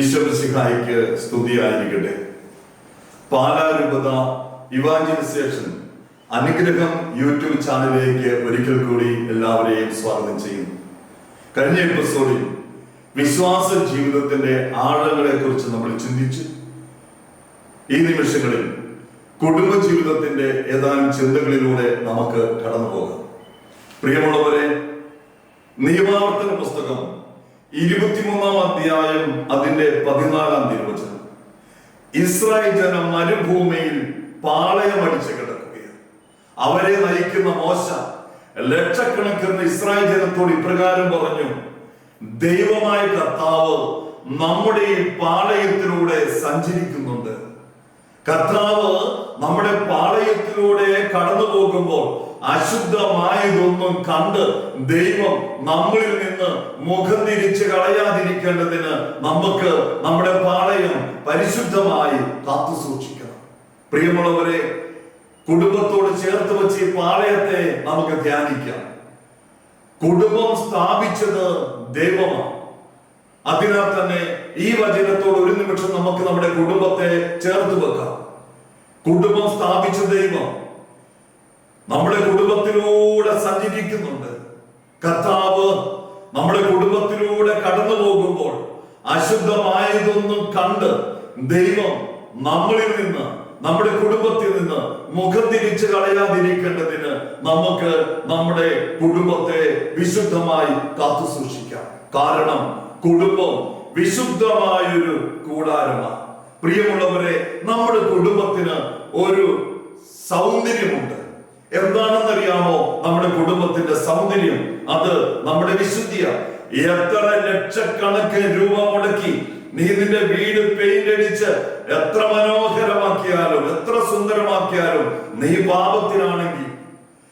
ഈശ്വരസിഹായിക്ക് സ്തുതിയായിരിക്കട്ടെ. പാലാരൂപത ഇവാഞ്ചലൈസേഷൻ അനുഗ്രഹം യൂട്യൂബ് ചാനലിലേക്ക് ഒരിക്കൽ കൂടി എല്ലാവരെയും സ്വാഗതം ചെയ്യുന്നു. കഴിഞ്ഞ എപ്പിസോഡിൽ വിശ്വാസ ജീവിതത്തിന്റെ ആഴങ്ങളെ കുറിച്ച് നമ്മൾ ചിന്തിച്ചു. ഈ നിമിഷങ്ങളിൽ കുടുംബ ജീവിതത്തിന്റെ ഏതാനും ചിന്തകളിലൂടെ നമുക്ക് കടന്നു പോകാം പ്രിയമുള്ളവരെ നിയമാവർത്തന പുസ്തകം ഇരുപത്തിമൂന്നാം അധ്യായം അതിന്റെ പതിനാലാം തിരുവചനം. ഇസ്രായേൽ ജനം മരുഭൂമിയിൽ പാളയമടിച്ച് കിടക്കുകയാണ്. അവരെ നയിക്കുന്ന മോശ ലക്ഷക്കണക്കിന് ഇസ്രായേൽ ജനത്തോട് ഇപ്രകാരം പറഞ്ഞു ദൈവമായ കർത്താവ് നമ്മുടെ ഈ പാളയത്തിലൂടെ സഞ്ചരിക്കുന്നുണ്ട്. കർത്താവ് നമ്മുടെ പാളയത്തിലൂടെ കടന്നു പോകുമ്പോൾ അശുദ്ധമായതൊന്നും കണ്ട് ദൈവം നമ്മളിൽ നിന്ന് മുഖം തിരിച്ച് കളയാതിരിക്കേണ്ടതിന് നമുക്ക് നമ്മുടെ പാളയം പരിശുദ്ധമായി കാത്തു സൂക്ഷിക്കണം. പ്രിയമുള്ളവരെ കുടുംബത്തോട് ചേർത്ത് വെച്ച് ഈ പാളയത്തെ നമുക്ക് ധ്യാനിക്കാം. കുടുംബം സ്ഥാപിച്ചത് ദൈവമാണ്. അതിനാൽ തന്നെ ഈ വചനത്തോട് ഒരു നിമിഷം നമുക്ക് നമ്മുടെ കുടുംബത്തെ ചേർത്ത് വെക്കാം. കുടുംബം സ്ഥാപിച്ച ദൈവം നമ്മുടെ കുടുംബത്തിലൂടെ സഞ്ചരിക്കുന്നുണ്ട്. കർത്താവ് നമ്മുടെ കുടുംബത്തിലൂടെ കടന്നു പോകുമ്പോൾ അശുദ്ധമായതൊന്നും കണ്ട് ദൈവം നമ്മളിൽ നിന്ന് നമ്മുടെ കുടുംബത്തിൽ നിന്ന് മുഖം തിരിച്ചു കളയാതിരിക്കേണ്ടതിന് നമുക്ക് നമ്മുടെ കുടുംബത്തെ വിശുദ്ധമായി കാത്തു സൂക്ഷിക്കാം. കാരണം കുടുംബം വിശുദ്ധമായൊരു കൂടാരമാണ്. പ്രിയമുള്ളവരെ നമ്മുടെ കുടുംബത്തിന് ഒരു സൗന്ദര്യമുണ്ട്. എന്താണെന്നറിയാമോ? നമ്മുടെ കുടുംബത്തിന്റെ സൗന്ദര്യം അത് നമ്മുടെ വിശുദ്ധിയ. എത്ര ലക്ഷക്കണക്കിന് രൂപ മുടക്കി നീ നിന്റെ വീട് പെയിന്റ് അടിച്ച് എത്ര മനോഹരമാക്കിയാലും എത്ര സുന്ദരമാക്കിയാലും നീ പാപത്തിലാണെങ്കിൽ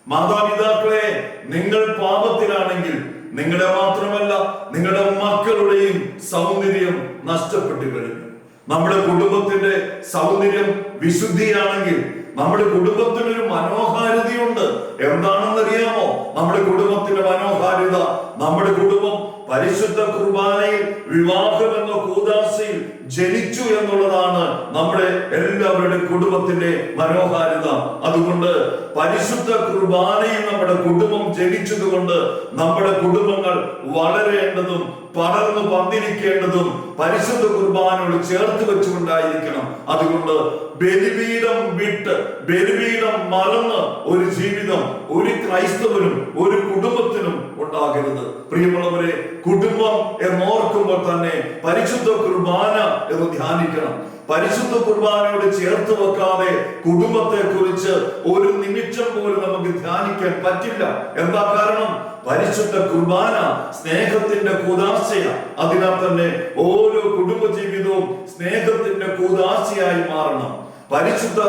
മാതാപിതാക്കളെ നിങ്ങൾ പാപത്തിലാണെങ്കിൽ നിങ്ങളുടെ മാത്രമല്ല നിങ്ങളുടെ മക്കളുടെയും സൗന്ദര്യം നഷ്ടപ്പെട്ടു കഴിഞ്ഞു. നമ്മുടെ കുടുംബത്തിന്റെ സൗന്ദര്യം വിശുദ്ധിയാണെങ്കിൽ നമ്മുടെ കുടുംബത്തിനൊരു മനോഹാരിതയുണ്ട്. എന്താണെന്നറിയാമോ? നമ്മുടെ കുടുംബത്തിന്റെ മനോഹാരിത നമ്മുടെ കുടുംബം പരിശുദ്ധ കുർബാനയിൽ വിവാഹം എന്ന കൂതാശയിൽ ജനിച്ചു എന്നുള്ളതാണ് നമ്മുടെ എല്ലാവരുടെ കുടുംബത്തിന്റെ മനോഹാരിത. അതുകൊണ്ട് പരിശുദ്ധ കുർബാനയിൽ നമ്മുടെ കുടുംബം ജനിച്ചതുകൊണ്ട് നമ്മുടെ കുടുംബങ്ങൾ വളരേണ്ടതും പടർന്നു പന്തിരിക്കേണ്ടതും പരിശുദ്ധ കുർബാനയോട് ചേർത്ത് വെച്ചുകൊണ്ടായിരിക്കണം. അതുകൊണ്ട് ബലിപീഠം വിട്ട് ബലിപീഠം മറന്ന് ഒരു ജീവിതം ഒരു ക്രൈസ്തവനും ഒരു കുടുംബത്തിനും ഉണ്ടാകരുത്. പ്രിയമുള്ളവരെ കുടുംബം എന്നോർക്കുമ്പോൾ തന്നെ പരിശുദ്ധ കുർബാന എന്ന് ധ്യാനിക്കണം. പരിശുദ്ധ കുർബാനയോട് ചേർത്ത് വെക്കാതെ കുടുംബത്തെ കുറിച്ച് ഒരു നിമിഷം പോലും നമുക്ക് ധ്യാനിക്കാൻ പറ്റില്ല. എന്താ കാരണം? പരിശുദ്ധ കുർബാന സ്നേഹത്തിന്റെ കൂതാശയ അതിനാൽ തന്നെ ഓരോ കുടുംബ ജീവിതവും സ്നേഹത്തിന്റെ കൂതാശയായി മാറണം. പരിശുദ്ധ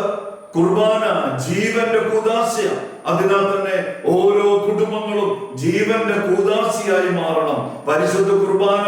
കുർബാന ജീവന്റെ കൂതാശയ അതിനാൽ തന്നെ ഓരോ കുടുംബങ്ങളും ജീവന്റെ കൂതാശിയായി മാറണം. പരിശുദ്ധ കുർബാന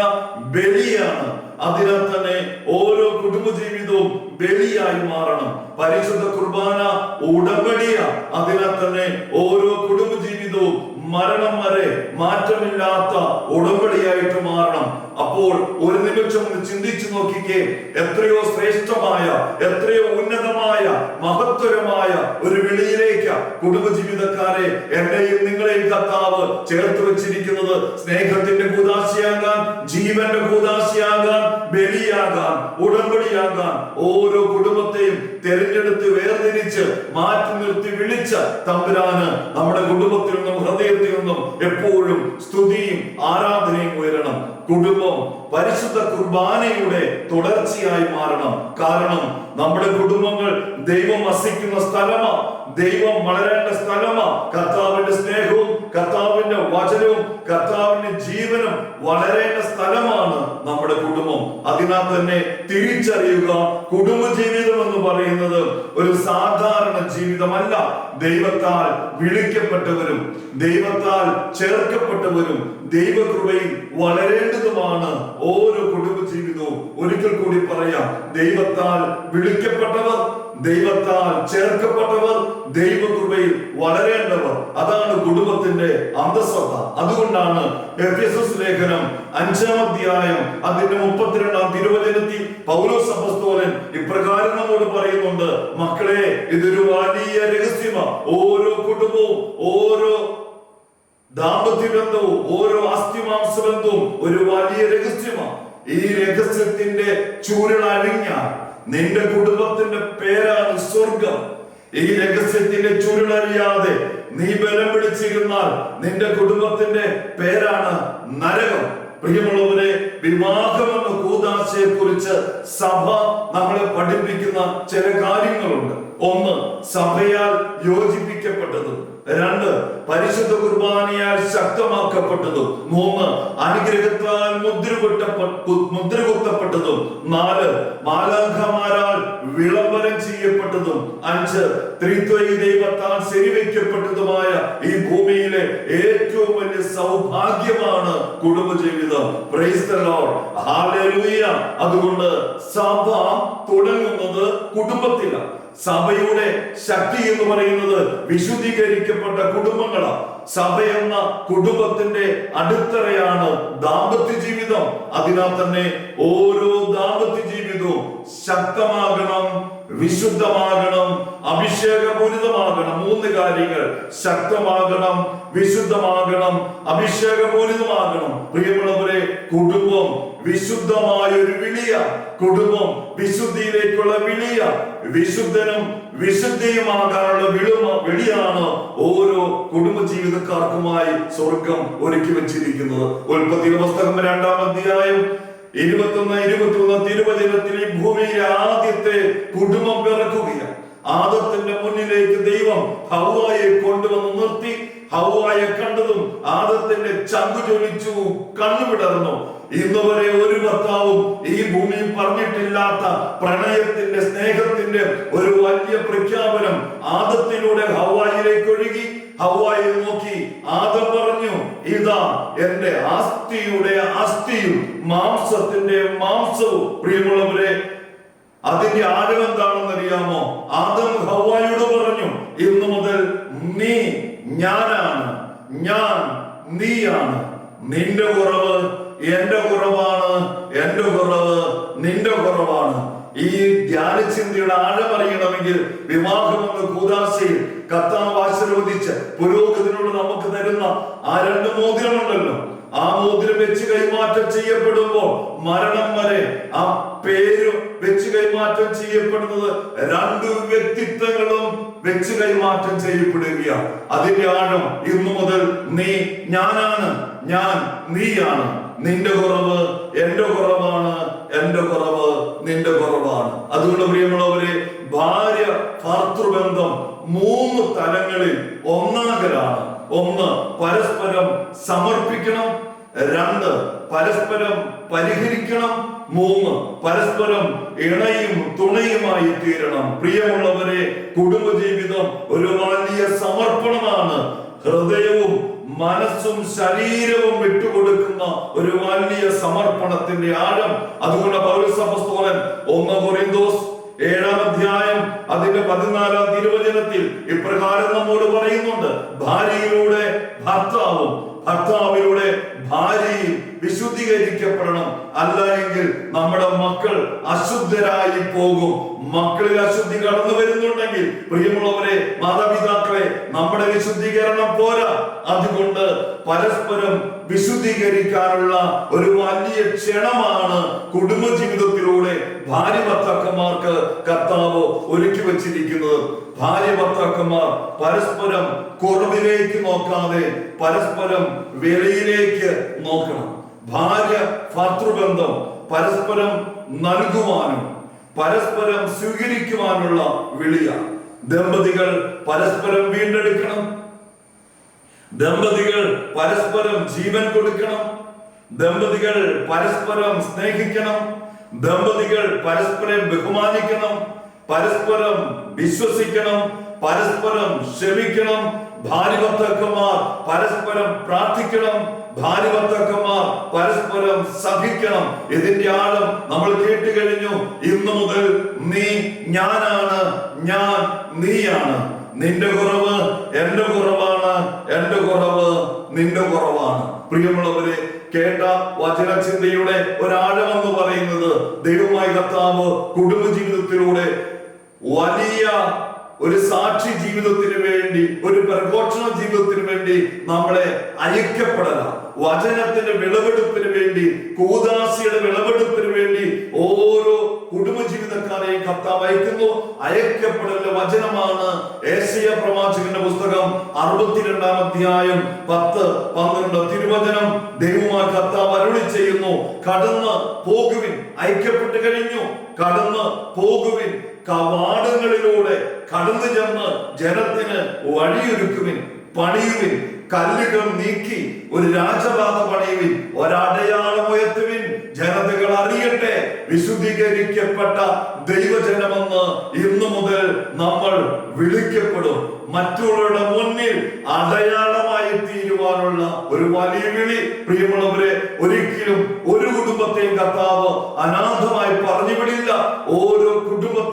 ബലിയാണ്. അതിനാൽ തന്നെ ഓരോ കുടുംബ ജീവിതവും ബലിയായി മാറണം. പരിശുദ്ധ കുർബാന ഉടമ്പടിയ. അതിനാൽ തന്നെ ഓരോ കുടുംബ ജീവിതവും മരണം വരെ മാറ്റമില്ലാത്ത ഉടമ്പടിയായിട്ട് മാറണം. അപ്പോൾ ഒരു നിമിഷം ഒന്ന് ചിന്തിച്ചു നോക്കിക്കേ. എത്രയോ ശ്രേഷ്ഠമായ എത്രയോ ഉന്നതമായ മഹത്വരമായ ഒരു വിളിയിലേക്ക് കുടുംബജീവിതക്കാരെ എന്നെയും നിങ്ങളെയും കർത്താവ് ചേർത്ത് വെച്ചിരിക്കുന്നത് സ്നേഹത്തിന്റെ കൂതാശിയാകാൻ ജീവന്റെ കൂതാശിയാകാൻ ബലിയാകാൻ ഉടമ്പടിയാകാൻ ഓരോ കുടുംബത്തെയും തെരഞ്ഞെടുത്ത് വേർതിരിച്ച് മാറ്റി നിർത്തി വിളിച്ച തമ്പുരാന് നമ്മുടെ കുടുംബത്തിൽ നിന്നും ഹൃദയത്തിൽ നിന്നും എപ്പോഴും സ്തുതിയും ആരാധനയും ഉയരണം. കുടുംബം പരിശുദ്ധ കുർബാനയുടെ തുടർച്ചയായി മാറണം. കാരണം നമ്മുടെ കുടുംബങ്ങൾ ദൈവം വസിക്കുന്ന സ്ഥലമാ. ദൈവം വളരേണ്ട സ്ഥലമാ. കർത്താവിന്റെ സ്നേഹവും കർത്താവിന്റെ വചനവും കർത്താവിന്റെ ജീവനും വളരേണ്ട സ്ഥലമാണ് നമ്മുടെ കുടുംബം. അതിനാൽ തന്നെ തിരിച്ചറിയുക കുടുംബ ജീവിതം എന്ന് പറയുന്നത് ഒരു സാധാരണ ജീവിതമല്ല. ദൈവത്താൽ വിളിക്കപ്പെട്ടവരും ദൈവത്താൽ ചേർക്കപ്പെട്ടവരും ദൈവകൃപയിൽ വളരേണ്ടതുമാണ് ഓരോ ഒരിക്കൽ കൂടി പറയാം ദൈവത്താൽ വിളിക്കപ്പെട്ടവർ ദൈവത്താൽ ചേർക്കപ്പെട്ടവർ ദൈവകൃപയിൽ വളരേണ്ടവർ. അതാണ് കുടുംബത്തിന്റെ അന്തസ്സത്ത. അതുകൊണ്ടാണ് ലേഖനം അഞ്ചാം അധ്യായം അതിന്റെ മുപ്പത്തിരണ്ടാം തിരുവചനത്തിൽ പൗലോസ് അപ്പസ്തോലൻ ഇപ്രകാരം നമ്മോട് പറയുന്നുണ്ട് മക്കളെ ഇതൊരു വലിയ രഹസ്യമാണ് ഓരോ കുടുംബവും ഓരോ ദാമ്പത്യ ബന്ധവും ഓരോ അസ്ഥിമാംസ ബന്ധവും ഒരു വലിയ രഹസ്യമാണ് ഈ രഹസ്യത്തിന്റെ ചൂരലഴിഞ്ഞാൽ നിന്റെ കുടുംബത്തിന്റെ പേരാണ് സ്വർഗം. ഈ രഹസ്യത്തിന്റെ ചുരുളറിയാതെ നീ ബലം പിടിച്ചിരുന്നാൽ നിന്റെ കുടുംബത്തിന്റെ പേരാണ് നരകം. പ്രിയമുള്ളവരെ വിവാഹമെന്ന കൂതാശയെ കുറിച്ച് സഭ നമ്മളെ പഠിപ്പിക്കുന്ന ചില കാര്യങ്ങളുണ്ട്. ഒന്ന് സഭയാൽ യോജിപ്പിക്കപ്പെട്ടതും. രണ്ട് പരിശുദ്ധ കുർബാനയാൽ ശക്തമാക്കപ്പെട്ടതും മൂന്ന് അനുഗ്രഹത്താൽ മുദ്രകുത്തപ്പെട്ടതും നാല് മാലാഖമാരാൽ വിളംബരം ചെയ്യപ്പെട്ടതും അഞ്ച് ത്രിത്വൈ ദൈവത്താൽ ശരിവയ്ക്കപ്പെട്ടതുമായ ഈ ഭൂമിയിലെ ഏറ്റവും വലിയ സൗഭാഗ്യമാണ് കുടുംബജീവിതം. അതുകൊണ്ട് സഭ തുടങ്ങുന്നത് കുടുംബത്തിലാണ്. സഭയുടെ ശക്തി എന്ന് പറയുന്നത് വിശുദ്ധീകരിക്കപ്പെട്ട കുടുംബങ്ങളാണ് സഭ എന്ന കുടുംബത്തിന്റെ അടിത്തറയാണ് ദാമ്പത്യ ജീവിതം. അതിനാൽ തന്നെ ഓരോ ദാമ്പത്യ ജീവിതവും ശക്തമാകണം വിശുദ്ധമാകണം അഭിഷേകപൂരിതമാകണം. മൂന്ന് കാര്യങ്ങൾ. ശക്തമാകണം വിശുദ്ധമാകണം അഭിഷേകപൂരിതമാകണം. പ്രിയമുള്ളവരെ കുടുംബം വിശുദ്ധമായ ഒരു വിളിയ. കുടുംബം വിശുദ്ധിയിലേക്കുള്ള വിളിയ. വിശുദ്ധനും വിശുദ്ധിയുമാകാനുള്ള വിളുമ വിളിയാണ് ഓരോ കുടുംബ ജീവിതക്കാർക്കുമായി സ്വർഗം ഒരുക്കി വെച്ചിരിക്കുന്നത്. ഉൽപ്പത്തിയുടെ പുസ്തകം രണ്ടാം അധ്യായം ഇരുപത്തൊന്ന് ഇരുപത്തിയൊന്ന് തിരുവചനത്തിൽ ഈ ഭൂമിയിലെ ആദ്യത്തെ കുടുംബം പിറക്കുകയാണ്. ആദത്തിന്റെ മുന്നിലേക്ക് ദൈവം ഹൗവായെ കൊണ്ടുവന്ന് നിർത്തി. ഹൗവായെ കണ്ടതും ആദത്തിന്റെ ചങ്കു ചൊലിച്ചു കണ്ണുവിടർന്നു. ഇന്ന് വരെ ഒരു ഭർത്താവും ഈ ഭൂമിയിൽ പറഞ്ഞിട്ടില്ലാത്ത പ്രണയത്തിന്റെ സ്നേഹത്തിന്റെ ഒരു വലിയ പ്രഖ്യാപനം ആദത്തിലൂടെ ഹവായിലേക്ക് ഒഴുകി ഹവായി നോക്കി ആദം പറഞ്ഞു ഇതാ എന്റെ ആസ്തിയുടെ അസ്ഥിയും മാംസത്തിന്റെ മാംസവും. പ്രിയമുള്ളവരെ അതിന്റെ ആഴം എന്താണെന്ന് അറിയാമോ? ആദം ഹവായിയോട് പറഞ്ഞു ഇന്നു മുതൽ നീ ഞാനാണ് ഞാൻ നീയാണ്. നിന്റെ കുറവ് എന്റെ കുറവാണ് എന്റെ കുറവ് നിന്റെ കുറവാണ്. ഈ ധ്യാനചിന്തയുടെ ആഴമറിയണമെങ്കിൽ വിവാഹം എന്ന കൂതാശയിൽ കർത്താവ് ആശീർവദിച്ച് നമുക്ക് തരുന്ന ആ രണ്ട് മോതിരമുണ്ടല്ലോ. ആ മോതിരം വെച്ച് കൈമാറ്റം ചെയ്യപ്പെടുമ്പോൾ മരണം വരെ ആ പേര് വെച്ച് കൈമാറ്റം ചെയ്യപ്പെടുന്നത് രണ്ട് വ്യക്തിത്വങ്ങളും വെച്ച് കൈമാറ്റം ചെയ്യപ്പെടുകയാണ്. അതിന്റെ ആഴം ഇന്നു മുതൽ നീ ഞാനാണ്. ഞാൻ നീയാണ്. നിന്റെ കുറവ് എന്റെ കുറവാണ്. എന്റെ കുറവ് നിന്റെ കുറവാണ്. അതുകൊണ്ട് പ്രിയമുള്ളവരെ ഭാര്യ ഭർത്തൃബന്ധം മൂന്ന് തലങ്ങളിൽ ഒന്നാകലാണ്. ഒന്ന് പരസ്പരം സമർപ്പിക്കണം. രണ്ട് പരസ്പരം പരിഹരിക്കണം. മൂന്ന് പരസ്പരം ഇണയും തുണയുമായി തീരണം. പ്രിയമുള്ളവരെ കുടുംബജീവിതം ഒരു വലിയ സമർപ്പണമാണ്. ഹൃദയവും മനസ്സും ശരീരവും വിട്ടുകൊടുക്കുന്ന ഒരു വലിയ സമർപ്പണത്തിന്റെ ആഴം. അതുകൊണ്ട് പൗരസഭസ്തോലൻ ഒന്ന് കൊറിന്തോസ് ഏഴാം അധ്യായം അതിന്റെ പതിനാലാം തിരുവചനത്തിൽ ഇപ്രകാരം നമ്മോട് പറയുന്നുണ്ട്. ഭാര്യയിലൂടെ ഭർത്താവും ഭർത്താവിലൂടെ ഭാര്യയും വിശുദ്ധീകരിക്കപ്പെടണം. അല്ല എങ്കിൽ നമ്മുടെ മക്കൾ അശുദ്ധരായി പോകും. മക്കളിൽ അശുദ്ധി കടന്നു വരുന്നുണ്ടെങ്കിൽ പ്രിയമുള്ളവരെ മാതാപിതാക്കളെ നമ്മുടെ വിശുദ്ധീകരണം പോരാ. അതുകൊണ്ട് പരസ്പരം വിശുദ്ധീകരിക്കാനുള്ള ഒരു വലിയ ക്ഷണമാണ് കുടുംബജീവിതത്തിലൂടെ ഭാര്യ ഭർത്താക്കന്മാർക്ക് കർത്താവ് ഒരുക്കി വച്ചിരിക്കുന്നത്. ഭാര്യ ഭർത്താക്കന്മാർ പരസ്പരം കുറവിലേക്ക് നോക്കാതെ പരസ്പരം വിലയിലേക്ക് നോക്കണം. ഭാര്യ ഭർത്തൃബന്ധം പരസ്പരം നൽകുവാനും പരസ്പരം സ്വീകരിക്കുവാനുള്ള വിളിയ ദമ്പതികൾ പരസ്പരം വീണ്ടെടുക്കണം. ദമ്പതികൾ പരസ്പരം ജീവൻ കൊടുക്കണം. ദമ്പതികൾ പരസ്പരം സ്നേഹിക്കണം. ദമ്പതികൾ പരസ്പരം ബഹുമാനിക്കണം പരസ്പരം വിശ്വസിക്കണം പരസ്പരം ക്ഷമിക്കണം. ഭാര്യഭർത്താക്കന്മാർ പരസ്പരം പ്രാർത്ഥിക്കണം ഭാര്യഭർത്താക്കന്മാർ പരസ്പരം സഹിക്കണം. ഇതിന്റെ ആഴം നമ്മൾ കേട്ട് കഴിഞ്ഞു. ഇന്നു മുതൽ നീ ഞാനാണ് ഞാൻ നീയാണ്. നിന്റെ കുറവ് എന്റെ കുറവാണ് എന്റെ കുറവ് നിന്റെ കുറവാണ്. പ്രിയമുള്ളവരെ കേട്ട വചനചിന്തയുടെ ഒരാഴമെന്ന് പറയുന്നത് ദൈവമായി കർത്താവ് കുടുംബ ജീവിതത്തിലൂടെ വലിയ ഒരു സാക്ഷി ജീവിതത്തിന് വേണ്ടി ഒരു പ്രഘോഷണ ജീവിതത്തിന് വേണ്ടി നമ്മളെ അയക്കപ്പെടല വചനത്തിന്റെ വിളവെടുപ്പിന് വേണ്ടി കൂതാസിയുടെ വിളവെടുപ്പിന് വേണ്ടി ഓരോ കർത്താവ് അയക്കുന്നു. അയക്കപ്പെടലിന്റെ വചനമാണ് ഏഷ്യ പ്രവാചകന്റെ പുസ്തകം അറുപത്തിരണ്ടാം അധ്യായം പത്ത് പന്ത്രണ്ട്. തിരുവചനം ദൈവമായ കർത്താവ് അരുളി ചെയ്യുന്നു. കടന്ന് പോകുവിൻ. അയക്കപ്പെട്ട് കഴിഞ്ഞു. കടന്ന് പോകുവിൻ. കവാടങ്ങളിലൂടെ കടന്നു ചെന്ന് ജനത്തിന് വഴിയൊരുക്കുവിൻ. പണിയുവിൻ. കല്ലുകൾ നീക്കി ഒരു രാജപാത പണിയുവിൻ. ഒരടയാളം ഉയർത്തുവിൻ. ജനതകൾ അറിയട്ടെ വിശുദ്ധീകരിക്കപ്പെട്ട ദൈവജനമെന്ന് ഇന്നു മുതൽ നമ്മൾ വിളിക്കപ്പെടും. മറ്റുള്ളവരുടെ മുന്നിൽ അടയാളമായി തീരുവാനുള്ള ഒരു വലിയ വിളി പ്രിയമുള്ളവരെ ഒരിക്കലും ഒരു കുടുംബത്തെയും കർത്താവ് അനാഥമായി പറഞ്ഞു വിടില്ല ഓരോ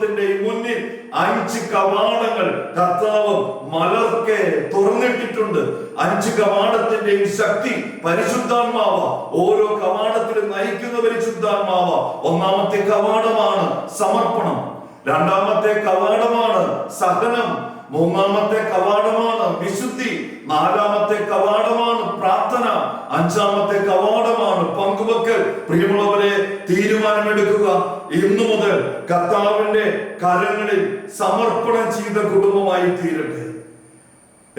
കുടുംബത്തിന്റെയും മുന്നിൽ അഞ്ച് കവാടങ്ങൾ കർത്താവ് മലർക്കെ തുറന്നിട്ടിട്ടുണ്ട്. അഞ്ച് കവാടത്തിന്റെയും ശക്തി പരിശുദ്ധാത്മാവ. ഓരോ കവാടത്തിലും നയിക്കുന്ന പരിശുദ്ധാത്മാവ. ഒന്നാമത്തെ കവാടമാണ് സമർപ്പണം. രണ്ടാമത്തെ കവാടമാണ് സഹനം. മൂന്നാമത്തെ കവാടമാണ് വിശുദ്ധി. നാലാമത്തെ കവാടമാണ് പ്രാർത്ഥന. അഞ്ചാമത്തെ കവാടമാണ് പങ്കുവെക്കൽ. പ്രിയമുള്ളവരെ തീരുമാനമെടുക്കുക. ഇന്നു മുതൽ കർത്താവിന്റെ കരങ്ങളിൽ സമർപ്പണം ചെയ്ത കുടുംബമായി തീരട്ടെ.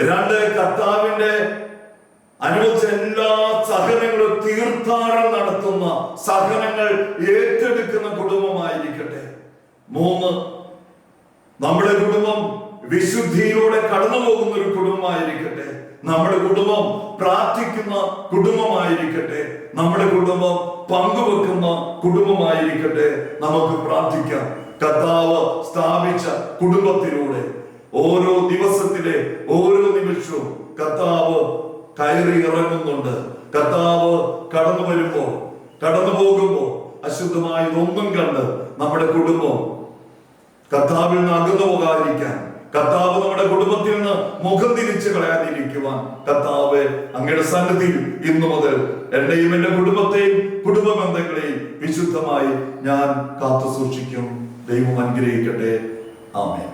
രണ്ട് കർത്താവിന്റെ അനുവദിച്ച എല്ലാ സഹനങ്ങളും തീർത്ഥാടനം നടത്തുന്ന സഹനങ്ങൾ ഏറ്റെടുക്കുന്ന കുടുംബമായിരിക്കട്ടെ. മൂന്ന് നമ്മുടെ കുടുംബം വിശുദ്ധിയിലൂടെ കടന്നു പോകുന്ന ഒരു കുടുംബമായിരിക്കട്ടെ. നമ്മുടെ കുടുംബം പ്രാർത്ഥിക്കുന്ന കുടുംബമായിരിക്കട്ടെ. നമ്മുടെ കുടുംബം പങ്കുവെക്കുന്ന കുടുംബമായിരിക്കട്ടെ. നമുക്ക് പ്രാർത്ഥിക്കാം. കർത്താവ് സ്ഥാപിച്ച കുടുംബത്തിലൂടെ ഓരോ ദിവസത്തിലെ ഓരോ നിമിഷവും കർത്താവ് കയറി ഇറങ്ങുന്നുണ്ട്. കർത്താവ് കടന്നു വരുമ്പോൾ കടന്നു പോകുമ്പോൾ അശുദ്ധമായതൊന്നും കണ്ട് നമ്മുടെ കുടുംബം കർത്താവിൽ നിന്ന് അകന്നു പോകാതിരിക്കാൻ കർത്താവ് നമ്മുടെ കുടുംബത്തിൽ നിന്ന് മുഖം തിരിച്ചു കളയാതിരിക്കുവാൻ കർത്താവ് അങ്ങയുടെ സന്നിധിയിൽ ഇന്നു മുതൽ എന്റെയും എന്റെ കുടുംബത്തെയും കുടുംബ ബന്ധങ്ങളെയും വിശുദ്ധമായി ഞാൻ കാത്തു സൂക്ഷിക്കും ദൈവം അനുഗ്രഹിക്കട്ടെ. ആമേൻ.